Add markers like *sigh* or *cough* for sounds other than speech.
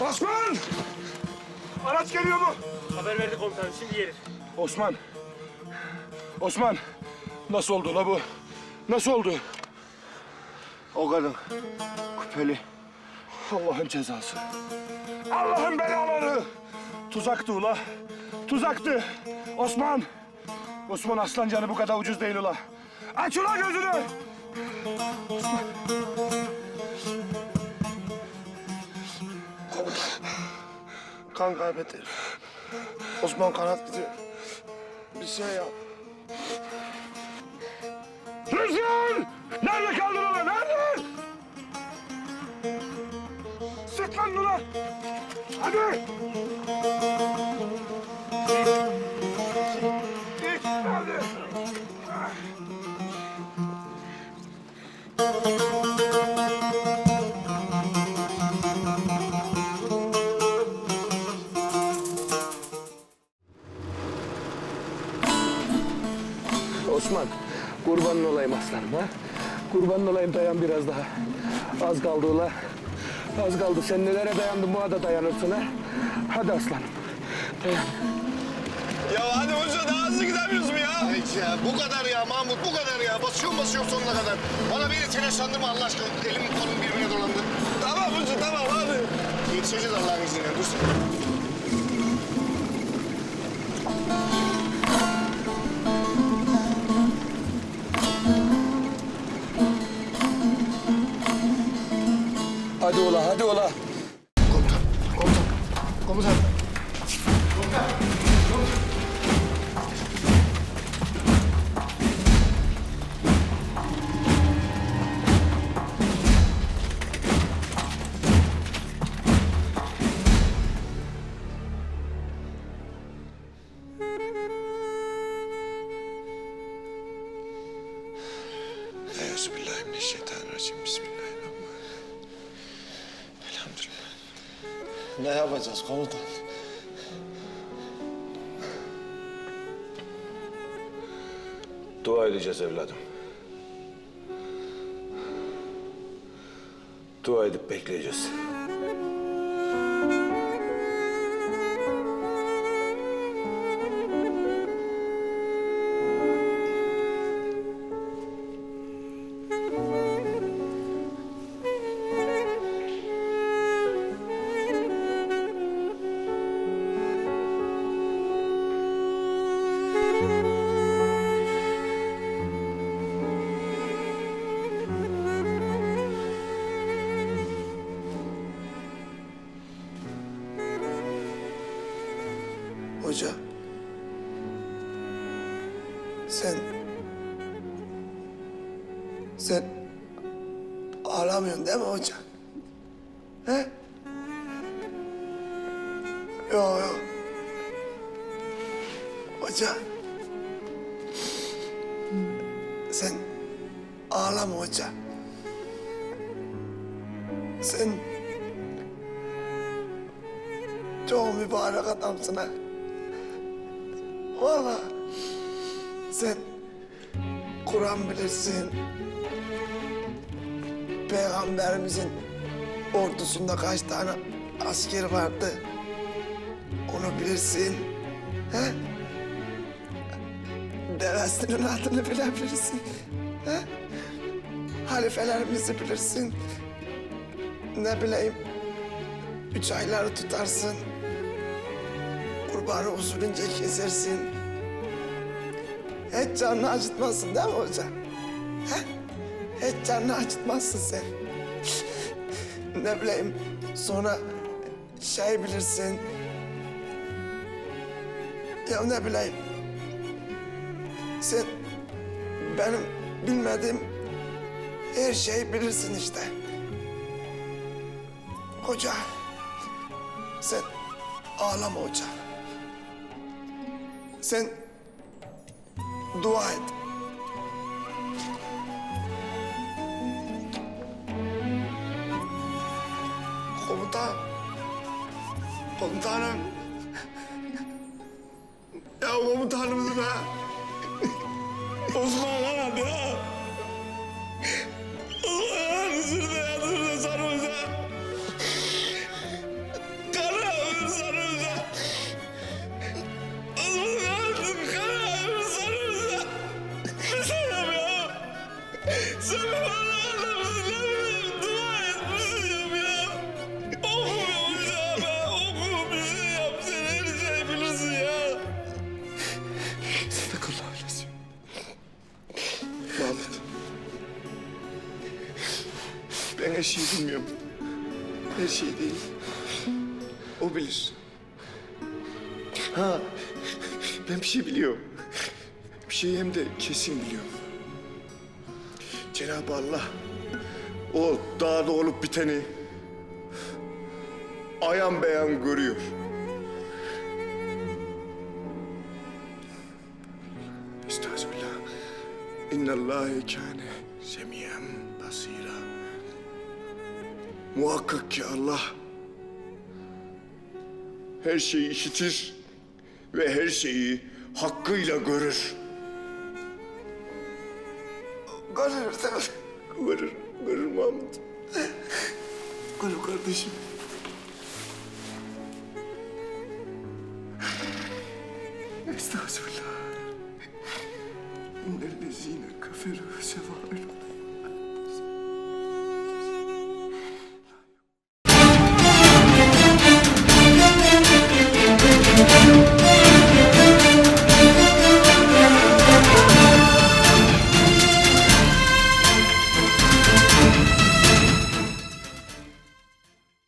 Osman! Araç geliyor mu? Haber verdi komutanım şimdi gelir. Osman. Osman. Nasıl oldu la bu? Nasıl oldu? O kadın küpeli. Allah'ın cezası. Allah'ın belaları. Tuzaktı ula. Tuzaktı. Osman. Osman aslan canı bu kadar ucuz değil ula. Aç ula gözünü. Kan kaybetti. Osman kanat gidiyor. Bir şey yap. Rüzgar! Nerede kaldın ula? Nerede? Sık lan ula. Hadi. İç, hadi. Kurbanın olayım aslanım ha. Kurbanın olayım dayan biraz daha. Az kaldı ula. Az kaldı. Sen nelere dayandın bu da dayanırsın ha. Hadi aslanım. Dayan. Ya hadi hoca daha hızlı gidemiyoruz mu ya? Hiç ya bu kadar ya Mahmut bu kadar ya. Basıyorum basıyorum sonuna kadar. Bana beni telaşlandırma Allah aşkına. Elim kolum birbirine dolandı. Tamam hoca tamam hadi. Yetişeceğiz Allah'ın izniyle. Dur Hadi ula, hadi ula. Komutan. Euzubillahimineşşeytanirracim. Ne yapacağız komutan? Dua edeceğiz evladım. Dua edip bekleyeceğiz. Hoca. Sen... Sen ağlamıyorsun değil mi hoca? He? Yok yok. Hoca. Sen ağlama hoca. Sen çok mübarek adamsın ha. Vallahi sen Kur'an bilirsin. Peygamberimizin ordusunda kaç tane asker vardı. Onu bilirsin. He? Devesinin adını bilebilirsin. He? Halifelerimizi bilirsin. Ne bileyim, üç ayları tutarsın. Kurbanı usulünce kesersin. Hiç canını acıtmazsın değil mi hoca? He? Hiç canını acıtmazsın sen. *laughs* ne bileyim sonra şey bilirsin. Ya ne bileyim. Sen benim bilmediğim her şeyi bilirsin işte. Hoca. Sen ağlama hoca. Sen dua et. Komutan. Komutanım. Ya komutanımız be. Osman. Osman abi zırda Ben her şeyi bilmiyorum. Her şey değil. O bilir. Ha, ben bir şey biliyorum. Bir şey hem de kesin biliyorum. Cenab-ı Allah o dağda olup biteni ayan beyan görüyor. Estağfirullah. İnnallâhe kâne semiyen basîrâ. Muhakkak ki Allah her şeyi işitir ve her şeyi hakkıyla görür. Görür tabii. Görür, görür Mahmut. Görür kardeşim. Estağfirullah. İnnellezîne kaferû sevâirun.